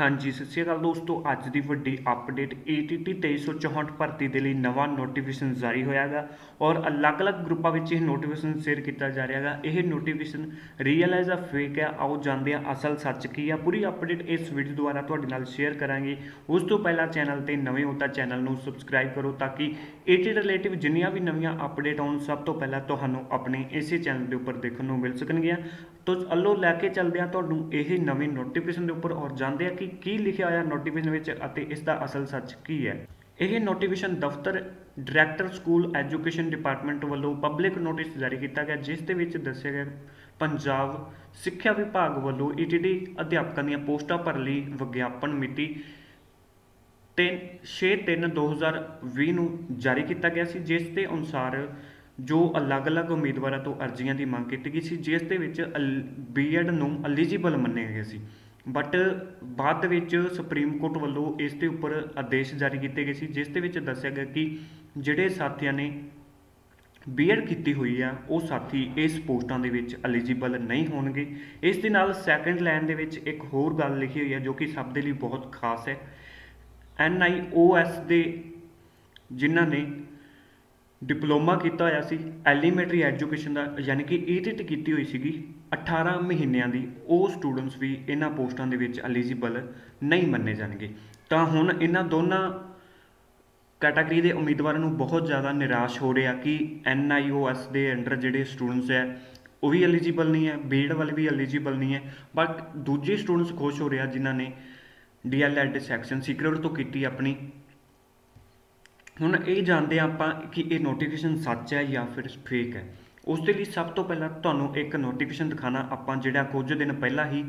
ਹਾਂਜੀ, ਸਤਿ ਸ਼੍ਰੀ ਅਕਾਲ ਦੋਸਤੋ। ਅੱਜ ਦੀ ਵੱਡੀ ਅਪਡੇਟ ATT 2364 ਭਰਤੀ ਦੇ ਲਈ ਨਵਾਂ ਨੋਟੀਫਿਕੇਸ਼ਨ ਜਾਰੀ ਹੋਇਆ ਹੋਇਆਗਾ ਔਰ ਅਲੱਗ-ਅਲੱਗ ਗਰੁੱਪਾਂ ਵਿੱਚ ਇਹ ਨੋਟੀਫਿਕੇਸ਼ਨ ਸ਼ੇਅਰ ਕੀਤਾ ਜਾ ਰਿਹਾ ਰਿਹਾਗਾ ਇਹ ਨੋਟੀਫਿਕੇਸ਼ਨ ਰੀਅਲ ਹੈ ਜਾਂ ਫੇਕ ਹੈ, ਆਓ ਜਾਣਦੇ ਹਾਂ ਅਸਲ ਸੱਚ ਕੀ ਹੈ। ਪੂਰੀ ਅਪਡੇਟ ਇਸ ਵੀਡੀਓ ਦੁਆਰਾ ਤੁਹਾਡੇ ਨਾਲ ਸ਼ੇਅਰ ਕਰਾਂਗੇ। ਉਸ ਤੋਂ ਪਹਿਲਾਂ ਚੈਨਲ ਤੇ ਨਵੇਂ ਹੋ ਤਾਂ ਚੈਨਲ ਨੂੰ ਸਬਸਕ੍ਰਾਈਬ ਕਰੋ ਤਾਂ ਕਿ ATT ਰਿਲੇਟਿਵ ਜਿੰਨੀਆਂ ਵੀ ਨਵੀਆਂ ਅਪਡੇਟ ਆਉਣ, ਸਭ ਤੋਂ ਪਹਿਲਾਂ ਤੁਹਾਨੂੰ ਆਪਣੇ ਇਸੇ ਚੈਨਲ ਦੇ ਉੱਪਰ ਦੇਖਣ ਨੂੰ ਮਿਲ ਸਕਣਗੀਆਂ। ਤੋ, ਅੱਲੋ ਲੈ ਕੇ ਚੱਲਦੇ ਹਾਂ। ਤੁਹਾਨੂੰ ਇਹ ਨਵੀਂ ਨੋਟੀਫਿਕੇਸ਼ਨ ਦੇ ਉੱਪਰ ਔਰ ਜਾਣਦੇ ਹਾਂ ਕਿ ਕੀ ਲਿਖਿਆ ਹੋਇਆ ਨੋਟੀਫਿਕੇਸ਼ਨ ਵਿੱਚ ਅਤੇ ਇਸ ਦਾ ਅਸਲ ਸੱਚ ਕੀ ਹੈ? ਇਹ ਨੋਟੀਫਿਕੇਸ਼ਨ ਦਫ਼ਤਰ ਡਾਇਰੈਕਟਰ ਸਕੂਲ ਐਜੂਕੇਸ਼ਨ ਡਿਪਾਰਟਮੈਂਟ ਵੱਲੋਂ ਪਬਲਿਕ ਨੋਟਿਸ ਜਾਰੀ ਕੀਤਾ ਗਿਆ, ਜਿਸ ਦੇ ਵਿੱਚ ਦੱਸਿਆ ਗਿਆ ਪੰਜਾਬ ਸਿੱਖਿਆ ਵਿਭਾਗ ਵੱਲੋਂ ETT ਅਧਿਆਪਕਾਂ ਦੀਆਂ ਪੋਸਟਾਂ ਭਰਨ ਲਈ ਵਿਗਿਆਪਨ ਮਿਤੀ 6/3/2020 ਨੂੰ ਜਾਰੀ ਕੀਤਾ ਗਿਆ ਸੀ, ਜਿਸ ਦੇ ਅਨੁਸਾਰ ਜੋ ਅਲੱਗ-ਅਲੱਗ ਉਮੀਦਵਾਰਾਂ ਤੋਂ ਅਰਜ਼ੀਆਂ ਦੀ ਮੰਗ ਕੀਤੀ ਗਈ ਸੀ, ਜਿਸ ਦੇ ਵਿੱਚ ਬੀਐਡ ਨੂੰ ਐਲੀਜੀਬਲ ਮੰਨਿਆ ਗਿਆ ਸੀ। ਬਟ ਬਾਅਦ ਦੇ ਵਿੱਚ ਸੁਪਰੀਮ ਕੋਰਟ ਵੱਲੋਂ ਇਸ ਦੇ ਉੱਪਰ ਆਦੇਸ਼ ਜਾਰੀ ਕੀਤੇ ਗਏ ਸੀ, ਜਿਸ ਦੇ ਵਿੱਚ ਦੱਸਿਆ ਗਿਆ ਕਿ ਜਿਹੜੇ ਸਾਥੀਆਂ ਨੇ ਬੀਐਡ ਕੀਤੀ ਹੋਈ ਆ, ਉਹ ਸਾਥੀ ਇਸ ਪੋਸਟਾਂ ਦੇ ਵਿੱਚ ਐਲੀਜੀਬਲ ਨਹੀਂ ਹੋਣਗੇ। ਇਸ ਦੇ ਨਾਲ ਸੈਕੰਡ ਲਾਈਨ ਦੇ ਵਿੱਚ ਇੱਕ ਹੋਰ ਗੱਲ ਲਿਖੀ ਹੋਈ ਹੈ ਜੋ ਕਿ ਸਭ ਦੇ ਲਈ ਬਹੁਤ ਖਾਸ ਹੈ। ਐਨਆਈਓਐਸ ਦੇ ਜਿਨ੍ਹਾਂ ਨੇ ਡਿਪਲੋਮਾ ਕੀਤਾ ਹੋਇਆ ਸੀ ਐਲੀਮੈਂਟਰੀ ਐਜੂਕੇਸ਼ਨ ਦਾ, ਯਾਨੀ ਕਿ ਈਟੀਟੀ ਕੀਤੀ ਹੋਈ ਸੀਗੀ 18 ਮਹੀਨਿਆਂ ਦੀ ਉਹ ਸਟੂਡੈਂਟਸ ਵੀ ਇਹਨਾਂ ਪੋਸਟਾਂ ਦੇ ਵਿੱਚ ਐਲੀਜੀਬਲ ਨਹੀਂ ਮੰਨੇ ਜਾਣਗੇ। ਤਾਂ ਹੁਣ ਇਹਨਾਂ ਦੋਨਾਂ ਕੈਟਾਗਰੀ ਦੇ ਉਮੀਦਵਾਰਾਂ ਨੂੰ ਬਹੁਤ ਜ਼ਿਆਦਾ ਨਿਰਾਸ਼ ਹੋ ਰਿਹਾ ਕਿ ਐਨਆਈਓਐਸ ਦੇ ਅੰਡਰ ਜਿਹੜੇ ਸਟੂਡੈਂਟਸ ਹੈ, ਉਹ ਵੀ ਐਲੀਜੀਬਲ ਨਹੀਂ ਹੈ ਬੀਐਡ ਵਾਲੇ ਵੀ ਐਲੀਜੀਬਲ ਨਹੀਂ ਹੈ। ਬਟ ਦੂਜੇ ਸਟੂਡੈਂਟਸ ਖੁਸ਼ ਹੋ ਰਿਹਾ ਜਿਨ੍ਹਾਂ ਨੇ ਡੀਐਲਐਡ ਸੈਕਸ਼ਨ ਸੀਕ੍ਰੇਟ ਤੋਂ ਕੀਤੀ ਆਪਣੀ। ਹੁਣ ਇਹ ਜਾਣਦੇ ਹਾਂ ਆਪਾਂ ਕਿ ਇਹ ਨੋਟੀਫਿਕੇਸ਼ਨ ਸੱਚ ਹੈ ਜਾਂ ਫਿਰ ਫੇਕ ਹੈ। ਉਸ ਦੇ ਲਈ ਸਭ ਤੋਂ ਪਹਿਲਾਂ ਤੁਹਾਨੂੰ ਇੱਕ ਨੋਟੀਫਿਕੇਸ਼ਨ ਦਿਖਾਣਾ ਆਪਾਂ ਜਿਹੜਾ ਕੁਝ ਦਿਨ ਪਹਿਲਾਂ ਹੀ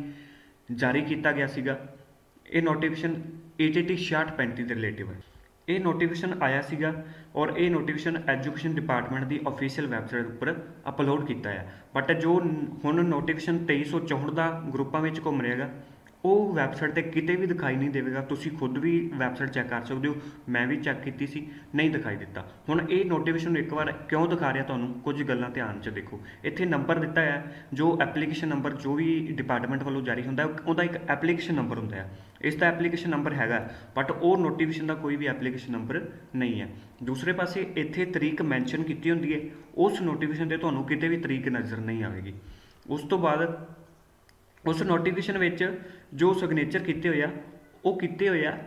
ਜਾਰੀ ਕੀਤਾ ਗਿਆ ਸੀਗਾ, ਇਹ ਨੋਟੀਫਿਕੇਸ਼ਨ ATT 6635 ਦੇ ਰਿਲੇਟਿਵ ਹੈ। ਇਹ ਨੋਟੀਫਿਕੇਸ਼ਨ ਆਇਆ ਸੀਗਾ ਔਰ ਇਹ ਨੋਟੀਫਿਕੇਸ਼ਨ ਐਜੂਕੇਸ਼ਨ ਡਿਪਾਰਟਮੈਂਟ ਦੀ ਅਫੀਸ਼ੀਅਲ ਵੈਬਸਾਈਟ ਉੱਪਰ ਅਪਲੋਡ ਕੀਤਾ ਹੈ। ਬਟ ਜੋ ਹੁਣ ਨੋਟੀਫਿਕੇਸ਼ਨ 2364 ਦਾ ਗਰੁੱਪਾਂ ਵਿੱਚ ਘੁੰਮ ਰਿਹਾਗਾ ਉਹ ਵੈਬਸਾਈਟ ਤੇ ਕਿਤੇ ਵੀ ਦਿਖਾਈ ਨਹੀਂ ਦੇਵੇਗਾ, ਤੁਸੀਂ ਖੁਦ ਵੀ ਵੈਬਸਾਈਟ ਚੈੱਕ ਕਰ ਸਕਦੇ ਹੋ। ਮੈਂ ਵੀ ਚੈੱਕ ਕੀਤੀ ਸੀ, ਨਹੀਂ ਦਿਖਾਈ ਦਿੱਤਾ। ਹੁਣ ਇਹ ਨੋਟੀਫਿਕੇਸ਼ਨ ਇੱਕ ਵਾਰ ਕਿਉਂ ਦਿਖਾ ਰਿਹਾ ਤੁਹਾਨੂੰ? ਕੁਝ ਗੱਲਾਂ ਧਿਆਨ 'ਚ ਦੇਖੋ। ਇੱਥੇ ਨੰਬਰ ਦਿੱਤਾ ਹੈ, ਜੋ ਐਪਲੀਕੇਸ਼ਨ ਨੰਬਰ ਜੋ ਵੀ ਡਿਪਾਰਟਮੈਂਟ ਵੱਲੋਂ ਜਾਰੀ ਹੁੰਦਾ ਉਹਦਾ ਇੱਕ ਐਪਲੀਕੇਸ਼ਨ ਨੰਬਰ ਹੁੰਦਾ ਹੈ। ਇਸ ਦਾ ਐਪਲੀਕੇਸ਼ਨ ਨੰਬਰ ਹੈਗਾ ਬਟ ਉਹ ਨੋਟੀਫਿਕੇਸ਼ਨ ਦਾ ਕੋਈ ਵੀ ਐਪਲੀਕੇਸ਼ਨ ਨੰਬਰ ਨਹੀਂ ਹੈ। ਦੂਸਰੇ ਪਾਸੇ ਇੱਥੇ ਤਰੀਕ ਮੈਂਸ਼ਨ ਕੀਤੀ ਹੁੰਦੀ ਹੈ, ਉਸ ਨੋਟੀਫਿਕੇਸ਼ਨ ਤੇ ਤੁਹਾਨੂੰ ਕਿਤੇ ਵੀ ਤਰੀਕ ਨਜ਼ਰ ਨਹੀਂ ਆਵੇਗੀ। ਉਸ ਤੋਂ ਬਾਅਦ ਉਸ ਨੋਟੀਫਿਕੇਸ਼ਨ ਵਿੱਚ ਜੋ ਸਿਗਨੇਚਰ ਕੀਤੇ ਹੋਏ ਆ, ਉਹ ਕੀਤੇ ਹੋਏ ਆ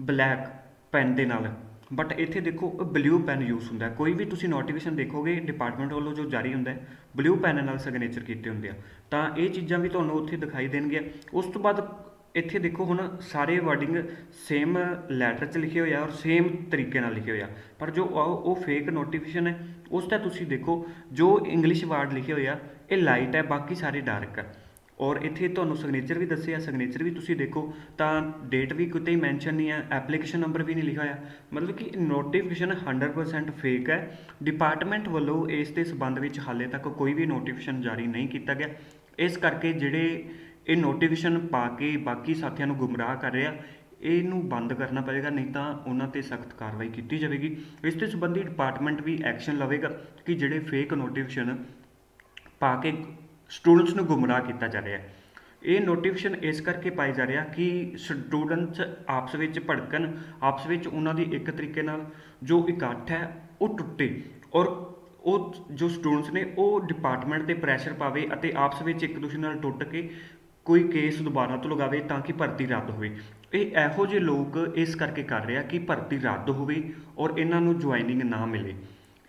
ਬਲੈਕ ਪੈਨ ਦੇ ਨਾਲ। ਬਟ ਇੱਥੇ ਦੇਖੋ ਬਲੂ ਪੈਨ ਯੂਜ਼ ਹੁੰਦਾ ਕੋਈ ਵੀ ਤੁਸੀਂ ਨੋਟੀਫਿਕੇਸ਼ਨ ਦੇਖੋਗੇ ਡਿਪਾਰਟਮੈਂਟ ਵੱਲੋਂ ਜੋ ਜਾਰੀ ਹੁੰਦਾ ਹੈ ਬਲੂ ਪੈਨ ਨਾਲ ਸਿਗਨੇਚਰ ਕੀਤੇ ਹੁੰਦੇ ਆ। ਤਾਂ ਇਹ ਚੀਜ਼ਾਂ ਵੀ ਤੁਹਾਨੂੰ ਉੱਥੇ ਦਿਖਾਈ ਦੇਣਗੀਆਂ। ਉਸ ਤੋਂ ਬਾਅਦ ਇੱਥੇ ਦੇਖੋ, ਹੁਣ ਸਾਰੇ ਵਰਡਿੰਗ ਸੇਮ ਲੈਟਰ 'ਚ ਲਿਖੇ ਹੋਏ ਆ ਔਰ ਸੇਮ ਤਰੀਕੇ ਨਾਲ ਲਿਖੇ ਹੋਏ ਆ। ਪਰ ਜੋ ਉਹ ਉਹ ਫੇਕ ਨੋਟੀਫਿਕੇਸ਼ਨ ਹੈ, ਉਸ 'ਤੇ ਤੁਸੀਂ ਦੇਖੋ, ਜੋ ਇੰਗਲਿਸ਼ ਵਰਡ ਲਿਖੇ ਹੋਏ ਆ, ਇਹ ਲਾਈਟ ਹੈ, ਬਾਕੀ ਸਾਰੇ ਡਾਰਕ ਹੈ। ਔਰ ਇੱਥੇ ਤੁਹਾਨੂੰ ਸਿਗਨੇਚਰ ਵੀ ਦੱਸਿਆ ਸਿਗਨੇਚਰ ਵੀ ਤੁਸੀਂ ਦੇਖੋ, ਤਾਂ ਡੇਟ ਵੀ ਕਿਤੇ ਮੈਂਸ਼ਨ ਨਹੀਂ ਹੈ ਐਪਲੀਕੇਸ਼ਨ ਨੰਬਰ ਵੀ ਨਹੀਂ ਲਿਖਿਆ ਹੋਇਆ। ਮਤਲਬ ਕਿ ਨੋਟੀਫਿਕੇਸ਼ਨ 100% ਫੇਕ ਹੈ। ਡਿਪਾਰਟਮੈਂਟ ਵੱਲੋਂ ਇਸ ਦੇ ਸਬੰਧ ਵਿੱਚ ਹਾਲੇ ਤੱਕ ਕੋਈ ਵੀ ਨੋਟੀਫਿਕੇਸ਼ਨ ਜਾਰੀ ਨਹੀਂ ਕੀਤਾ ਗਿਆ। ਇਸ ਕਰਕੇ ਜਿਹੜੇ ਇਹ ਨੋਟੀਫਿਕੇਸ਼ਨ ਪਾ ਕੇ ਬਾਕੀ ਸਾਥੀਆਂ ਨੂੰ ਗੁੰਮਰਾਹ ਕਰ ਰਿਹਾ ਇਹਨੂੰ ਬੰਦ ਕਰਨਾ ਪਵੇਗਾ ਨਹੀਂ ਤਾਂ ਉਹਨਾਂ ਤੇ ਸਖਤ ਕਾਰਵਾਈ ਕੀਤੀ ਜਾਵੇਗੀ। ਇਸ ਦੇ ਸੰਬੰਧੀ ਡਿਪਾਰਟਮੈਂਟ ਵੀ ਐਕਸ਼ਨ ਲਵੇਗਾ ਕਿ ਜਿਹੜੇ ਫੇਕ ਨੋਟੀਫਿਕੇਸ਼ਨ ਪਾ ਕੇ ਸਟੂਡੈਂਟਸ ਨੂੰ ਗੁੰਮਰਾਹ ਕੀਤਾ ਜਾ ਰਿਹਾ ਹੈ। ਇਹ ਨੋਟੀਫਿਕੇਸ਼ਨ ਇਸ ਕਰਕੇ ਪਾਈ ਜਾ ਰਿਹਾ ਕਿ ਸਟੂਡੈਂਟਸ ਆਪਸ ਵਿੱਚ ਭੜਕਣ, ਆਪਸ ਵਿੱਚ ਉਹਨਾਂ ਦੀ ਇੱਕ ਤਰੀਕੇ ਨਾਲ ਜੋ ਇਕੱਠ ਹੈ, ਉਹ ਟੁੱਟੇ ਔਰ ਉਹ ਜੋ ਸਟੂਡੈਂਟਸ ਨੇ, ਉਹ ਡਿਪਾਰਟਮੈਂਟ ਤੇ ਪ੍ਰੈਸ਼ਰ ਪਾਵੇ ਅਤੇ ਆਪਸ ਵਿੱਚ ਇੱਕ ਦੂਸਰੇ ਨਾਲ ਟੁੱਟ ਕੇ ਕੋਈ ਕੇਸ ਦੁਬਾਰਾ ਤੋਂ ਲਗਾਵੇ ਤਾਂ ਕਿ ਭਰਤੀ ਰੱਦ ਹੋਵੇ। ਇਹ ਇਹੋ ਜਿਹੇ ਲੋਕ ਇਸ ਕਰਕੇ ਕਰ ਰਿਹਾ ਕਿ ਭਰਤੀ ਰੱਦ ਹੋਵੇ ਔਰ ਇਹਨਾਂ ਨੂੰ ਜੁਆਇਨਿੰਗ ਨਾ ਮਿਲੇ।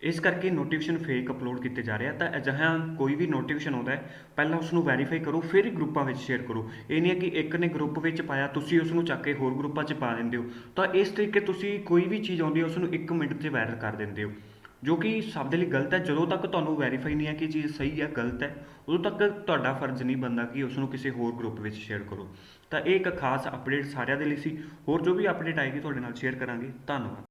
ਇਸ ਕਰਕੇ ਨੋਟੀਫਿਕੇਸ਼ਨ ਫੇਕ ਅਪਲੋਡ ਕੀਤੇ ਜਾ ਰਿਹਾ ਤਾਂ ਅਜਿਹਾ ਕੋਈ ਵੀ ਨੋਟੀਫਿਕੇਸ਼ਨ ਆਉਂਦਾ ਹੈ, ਪਹਿਲਾਂ ਉਸ ਨੂੰ ਵੈਰੀਫਾਈ ਕਰੋ, ਫਿਰ ਹੀ ਗਰੁੱਪਾਂ ਵਿੱਚ ਸ਼ੇਅਰ ਕਰੋ। ਇਹ ਨਹੀਂ ਹੈ ਕਿ ਇੱਕ ਨੇ ਗਰੁੱਪ ਵਿੱਚ ਪਾਇਆ, ਤੁਸੀਂ ਉਸ ਨੂੰ ਚੱਕ ਕੇ ਹੋਰ ਗਰੁੱਪਾਂ 'ਚ ਪਾ ਦਿੰਦੇ ਹੋ। ਤਾਂ ਇਸ ਤਰੀਕੇ ਤੁਸੀਂ ਕੋਈ ਵੀ ਚੀਜ਼ ਆਉਂਦੀ ਹੈ ਉਸ ਨੂੰ 1 ਮਿੰਟ 'ਚ ਵਾਇਰਲ ਕਰ ਦਿੰਦੇ ਹੋ। ਜੋ ਕਿ ਸਭ ਦੇ ਲਈ ਗਲਤ ਹੈ, ਜਦੋਂ ਤੱਕ ਤੁਹਾਨੂੰ ਵੈਰੀਫਾਈ ਨਹੀਂ ਹੈ ਕਿ ਚੀਜ਼ ਸਹੀ ਹੈ, ਗਲਤ ਹੈ, ਉਦੋਂ ਤੱਕ ਤੁਹਾਡਾ ਫਰਜ਼ ਨਹੀਂ ਬਣਦਾ ਕਿ ਉਸ ਨੂੰ ਕਿਸੇ ਹੋਰ ਗਰੁੱਪ ਵਿੱਚ ਸ਼ੇਅਰ ਕਰੋ। ਤਾਂ ਇਹ ਇੱਕ ਖਾਸ ਅਪਡੇਟ ਸਾਰਿਆਂ ਦੇ ਲਈ ਸੀ। ਹੋਰ ਜੋ ਵੀ ਅਪਡੇਟ ਆਏਗੀ, ਤੁਹਾਡੇ ਨਾਲ ਸ਼ੇਅਰ ਕਰਾਂਗੇ। ਧੰਨਵਾਦ।